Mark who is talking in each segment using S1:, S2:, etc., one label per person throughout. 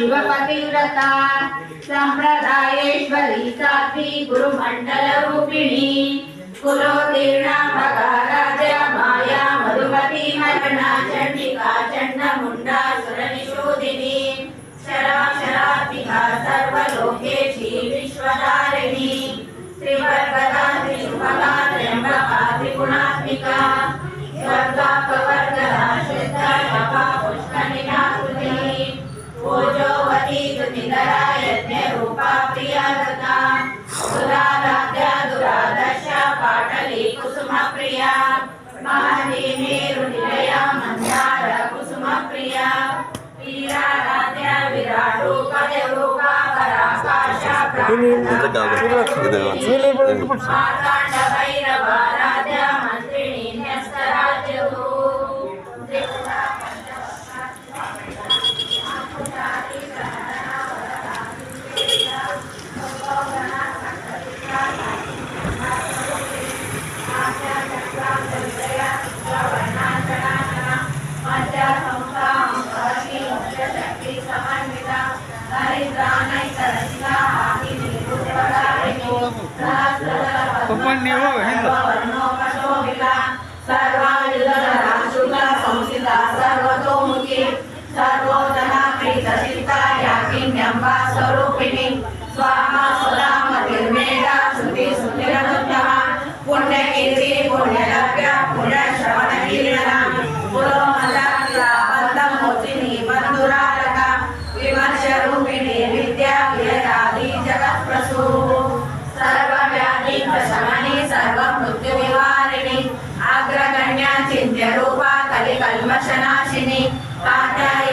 S1: शिवपतिव्रता सम्प्रदायेश्वरी साध्वी गुरुमण्डलरूपिणी कुलोतीर्णा भगाराजा माया मधुमती मरणा चण्डिका चण्डमुण्डा सुरनिषूदिनी शराशरात्मिका सर्वलोकेशी विश्वधारिणी त्रिवर्गदा त्रिशुभगा त्र्यम्बका त्रिगुणात्मिका स्वर्गापवर्गदा शुद्धा तपा पुष्कनिका पूजोवती दुनिधरा यज्ञरूपा प्रियागता दुराराध्या दुरादर्शा पाटली कुसुमप्रिया। महती मेरुनिलया मन्दार कुसुमप्रिया। वीराराध्या विरारूप देवरूपा पराकाशा
S2: प्राणा माताण्ड भैरवा
S1: सर्वतोमुखी सर्वोदना प्रीतचित्ता याकिन्यम्बा स्वरूपिणी स्वाहा सुधा मतिर्मेधा श्रुति सुतिरनुत्तमा पुण्यकीर्ति पुण्यलभ्य पुण्यश्रवणकीर्तना पुरोमदा बन्धमोचिनी बन्धुरालक विमर्शरूपिणी विद्या वेदादि जगत्प्रसू सर्वव्याधि प्रशमनि सर्वमृत्युनिवारिणि अग्रगण्या चिन्त्यरूपा कलिकल्मषनाशिनि कात्यायिनी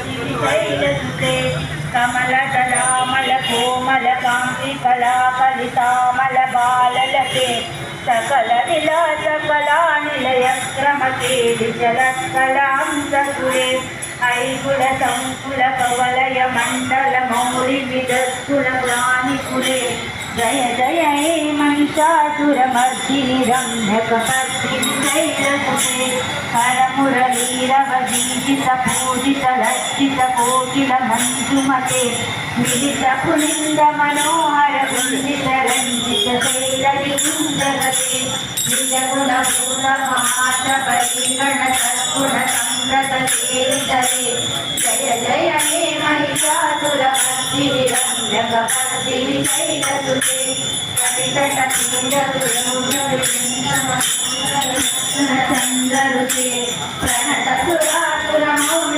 S3: శ్రీశైలసుతే కమలదళామల కోమల కాంతి కళాకలితామల బాలలకే సకల విలాస కళా నిలయ క్రమకే విచల కళాంతకురే ఐగుల సంకుల కవలయ మండల మౌలి విదత్కుల ప్రాణికులే జయ జయ మంచాతురమర్దిని రంధకమర్దిని జయరసే హరమురళీరవదీజిత పూజిత లజ్జిత కోకిల మంజుమతే మిలిత పులింద మనోహర గుంజిత రంజిత శైలవి గుంజగతే నిజగుణ జయ జయ హే మహిషాసుర పద్మిని రంజక పద్మిని చైతసుతే కవితట కిందరు యోగరు చంద్రరు చంద్రరు ప్రణత
S2: సురా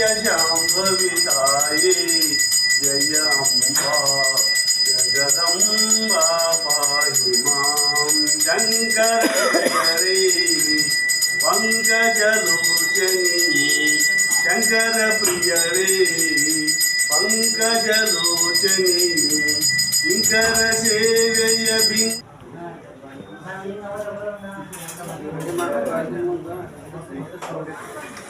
S2: జయ శాంభవితాయే జయంబ జగదంబ పాయి మాం శంకరే పంకజలోచని శంకర ప్రియరే పంకజలోచని శంకర సేవయ బి Thank you.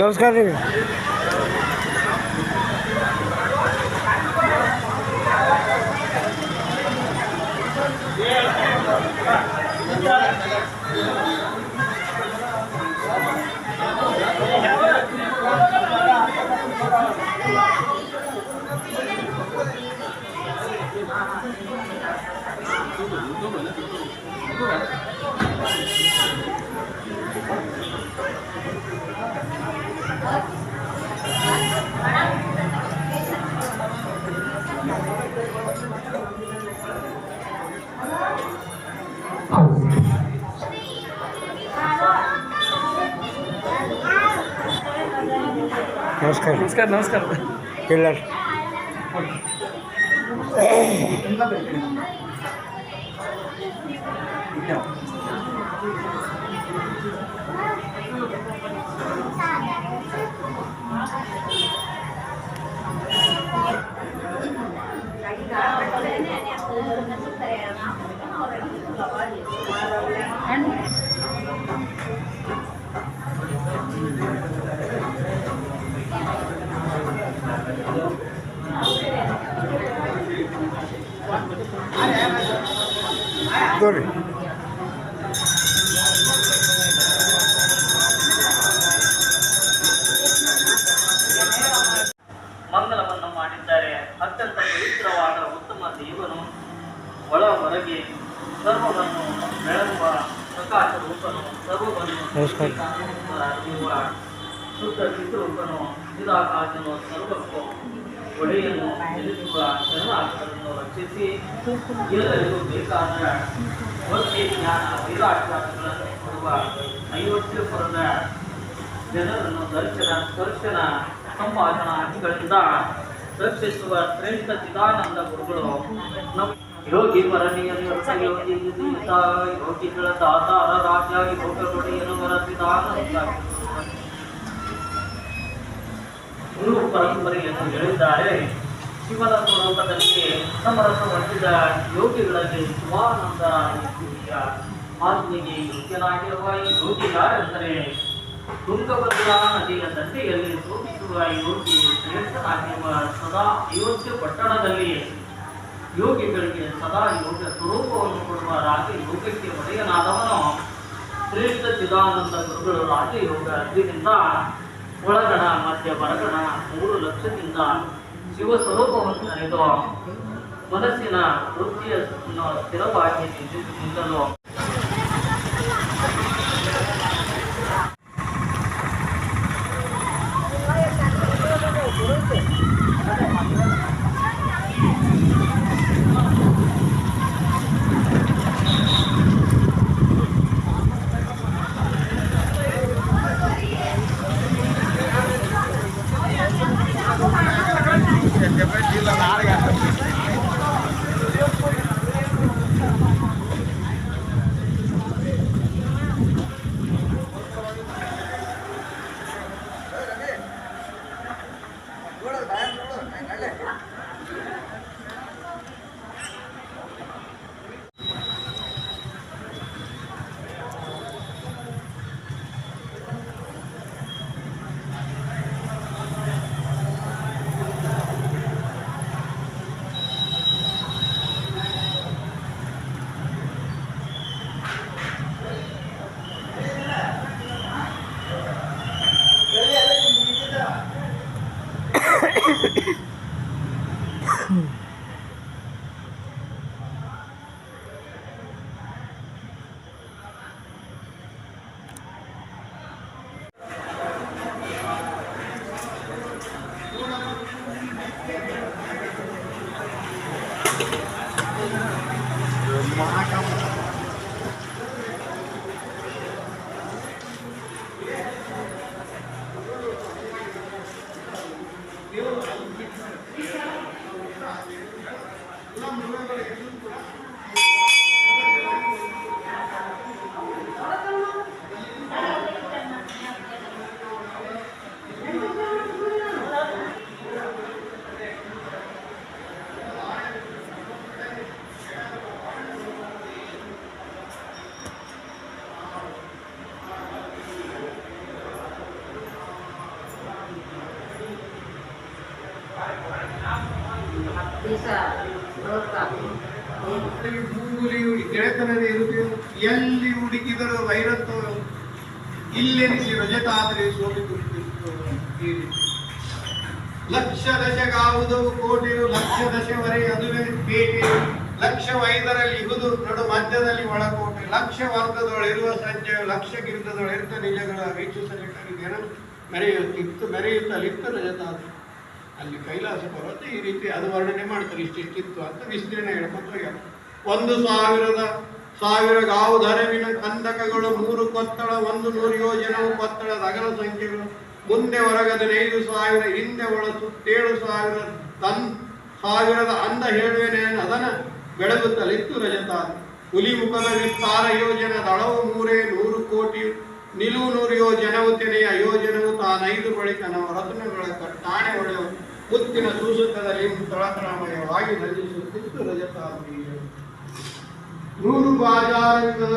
S2: നമസ്കാരം
S4: Thank you. नमस्कार.
S5: नमस्कार नमस्कार.
S4: केला ತೋರಿ
S5: ಮಂಗಲವನ್ನು ಮಾಡಿದ್ದಾರೆ. ಅತ್ಯಂತ ಪವಿತ್ರವಾದ ಉತ್ತಮ ದೇವನು ಒಳ ಹೊರಗೆ ಸರ್ವವನ್ನು ಬೆಳಗುವ ಪ್ರಕಾಶ ರೂಪನು ಸರ್ವವನ್ನು ಶುದ್ಧ ಚಿತ್ರರೂಪನು ಚಿರಾಕಾಶನು ಸರ್ವಕ್ಕೂ ಒಡೆಯನ್ನು ಎದುರಿಸುವ ಶರಣಾರ್ಥರನ್ನು ರಕ್ಷಿಸಿ ಎಲ್ಲರಿಗೂ ಬೇಕಾದ ಭಕ್ತಿ ಜ್ಞಾನ ವೈರಾಗ್ಯಗಳನ್ನು ಕೊಡುವ ಐವತ್ಯಪುರದ ಜನರನ್ನು ದರ್ಶನ ಸ್ಪರ್ಶನ ಸಂಭಾಷಣಾದಿಗಳಿಂದ ರಕ್ಷಿಸುವ ಶ್ರೇಷ್ಠ ಚಿದಾನಂದ ಗುರುಗಳು. ನಮ್ಮ ಯೋಗಿ ಪರಣಿಯ ಯೋಗಿ ಯೋಗಿಗಳ ದಾತಾರ ರಾಜ ಯೋಗ ಕೊಡೆಯನು ವರಸಿದಾನಂದ ಗುರು ಪರಂಪರೆಯನ್ನು ಹೇಳಿದ್ದಾರೆ. ಶಿವನ ಸ್ವರೂಪದಲ್ಲಿ ಸಮರಸ ಹೊಂದಿದ ಯೋಗಿಗಳಲ್ಲಿ ಶಿವಾನಂದ ಆಜ್ಞೆಗೆ ಯೋಗ್ಯನಾಗಿರುವ ಈ ಯೋಗಿ ಯಾರೆಂದರೆ ತುಂಗಭದ್ರಾ ನದಿಯ ದಂಡೆಯಲ್ಲಿ ಶೋಭಿಸುವ ಯೋಗಿ ಶ್ರೇಷ್ಠನಾಗಿರುವ ಸದಾ ಅಯೋಧ್ಯ ಪಟ್ಟಣದಲ್ಲಿ ಯೋಗಿಗಳಿಗೆ ಸದಾ ಯೋಗ ಸ್ವರೂಪವನ್ನು ಕೊಡುವ ರಾಜ ಯೋಗಕ್ಕೆ ಒಡೆಯನಾದವನು. ಶ್ರೇಷ್ಠ ಚಿದಾನಂದ ಗುರುಗಳು ರಾಜಯೋಗ ಅರ್ಜುನಿಂದ ಒಳಗಣ, ಮಧ್ಯ ಬರಗಣ, ಮೂರು ಲಕ್ಷದಿಂದ ಶಿವ ಸ್ವರೂಪವನ್ನು ಅರಿದು ಮನಸ್ಸಿನ ವೃತ್ತಿಯ ಸ್ಥಿರವಾಗಿ ನಿಂತು- ನಿಲ್ಲಲು
S6: ಇರುತ್ತೆ. ಎಲ್ಲಿ ಹುಡುಕಿದರೂ ವೈರತ್ ಇಲ್ಲೆನಿಸಿ ರಜತಾದ್ರೆ ಆದರೆ ಸೋಲಿ. ಲಕ್ಷ ದಶಗಾವುದವು ಕೋಟಿ ಲಕ್ಷ ದಶವರೆ ಅದುವೇ ಲಕ್ಷ ವೈದರಲ್ಲಿ ಇಹುದು ನಡು ಮಧ್ಯದಲ್ಲಿ ಒಳಕೋಟೆ. ಲಕ್ಷ ವರ್ಗದೊಳಿರುವ ಸಂಜೆ ಲಕ್ಷ ಗಿರಿದದೊಳಿರ್ತ ನಿಜಗಳ ವೀಕ್ಷಿಸಲಿಟ್ಟರಿಗೇನ ಮೆರೆಯುತ್ತಿತ್ತು ಮೆರೆಯುತ್ತಲಿತ್ತು ರಜತಾದ ಅಲ್ಲಿ ಕೈಲಾಸ ಪರ್ವತ ಈ ರೀತಿ ಅದು ವರ್ಣನೆ ಮಾಡ್ತಾರೆ. ಇಷ್ಟಿಷ್ಟಿತ್ತು ಅಂತ ವಿಸ್ತೀರ್ಣ ಹೇಳ್ಕೊಂಡು ಹೋಗ್ಯಾರ. ಒಂದು ಸಾವಿರದ ಸಾವಿರ ಗಾವು ಧರವಿನ ಕಂದಕಗಳು, ಮೂರು ಕೊತ್ತಳ, ಒಂದು ನೂರು ಯೋಜನವು ಕೊತ್ತಳ ನಗರ ಸಂಖ್ಯೆಗಳು, ಮುಂದೆ ಹೊರಗದನೈದು ಸಾವಿರ, ಹಿಂದೆ ಒಳ ಸುತ್ತೇಳು ಸಾವಿರ, ತನ್ ಸಾವಿರದ ಅಂದ ಹೇಳುವೆನೆ ಅದನ ಬೆಳಗುತ್ತಲಿತ್ತು ರಜತ. ಹುಲಿ ಮುಖದ ವಿಸ್ತಾರ ಯೋಜನೆ ದಳವು ಮೂರೇ ನೂರು ಕೋಟಿ ನಿಲುವು ನೂರು ಯೋಜನವು ತೆನೆಯ ಯೋಜನವು ತಾನೈದು ಬಳಿಕ ನಮ್ಮ ರತ್ನಗಳ ಕಟ್ಟಾಣೆ ಒಳ ಮುತ್ತಿನ ಸೂಸುತ್ತದಲ್ಲಿ ತಳತಳಮಯವಾಗಿ ನಜಿಸುತ್ತಿತ್ತು ರಜತಾದ್ರಿ. ನೂರು ಬಾಜಾರಗಳ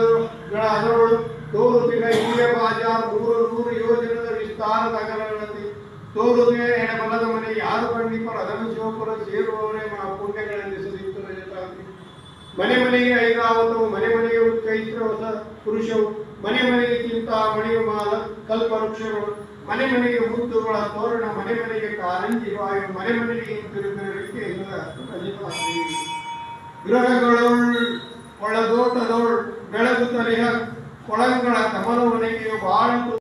S6: ಅದರೊಳು ತೋರುತ್ತಿನ ಹಿರಿಯ ಬಾಜಾರ್ ಮೂರು ನೂರು ಯೋಜನದ ವಿಸ್ತಾರದ ಅಗಲಗಳಲ್ಲಿ ತೋರುತ್ತಿನ ಎಡಬಲದ ಮನೆ ಯಾರು ಖಂಡಿಪರು ಅದನ್ನು ಶಿವಪುರ ಸೇರುವವರೇ ಮಾ ಪುಣ್ಯಗಳೆಂದಿಸದಿತ್ತು ರಜತಾದ್ರಿ ಮನೆ ಮನೆಗೆ ಐರಾವತವು ಮನೆ ಮನೆಗೆ ಚೈತ್ರ ಹೊಸ ಪುರುಷವು ಮನೆ ಮನೆಗೆ ಚಿಂತಾಮಣಿಯು ಮಾಲ ಕಲ್ಪವೃಕ್ಷಗಳು ಮನೆ ಮನೆಗೆ ಮುತ್ತುಗಳ ತೋರಣ, ಮನೆ ಮನೆಗೆ ಕಾರಂಜಿ ವಾಯು, ಮನೆ ಮನೆಗೆ ಇಲ್ಲದ ರಜತಾದ್ರಿ ಗೃಹಗಳೊಳ್ ಒಳದೋಟದೊಳ್ ಬೆಳಗುತ್ತಲಿಹ ಕೊಳಂಗಳ ಕಮಲವನಿಗೆಯು ಬಾಳು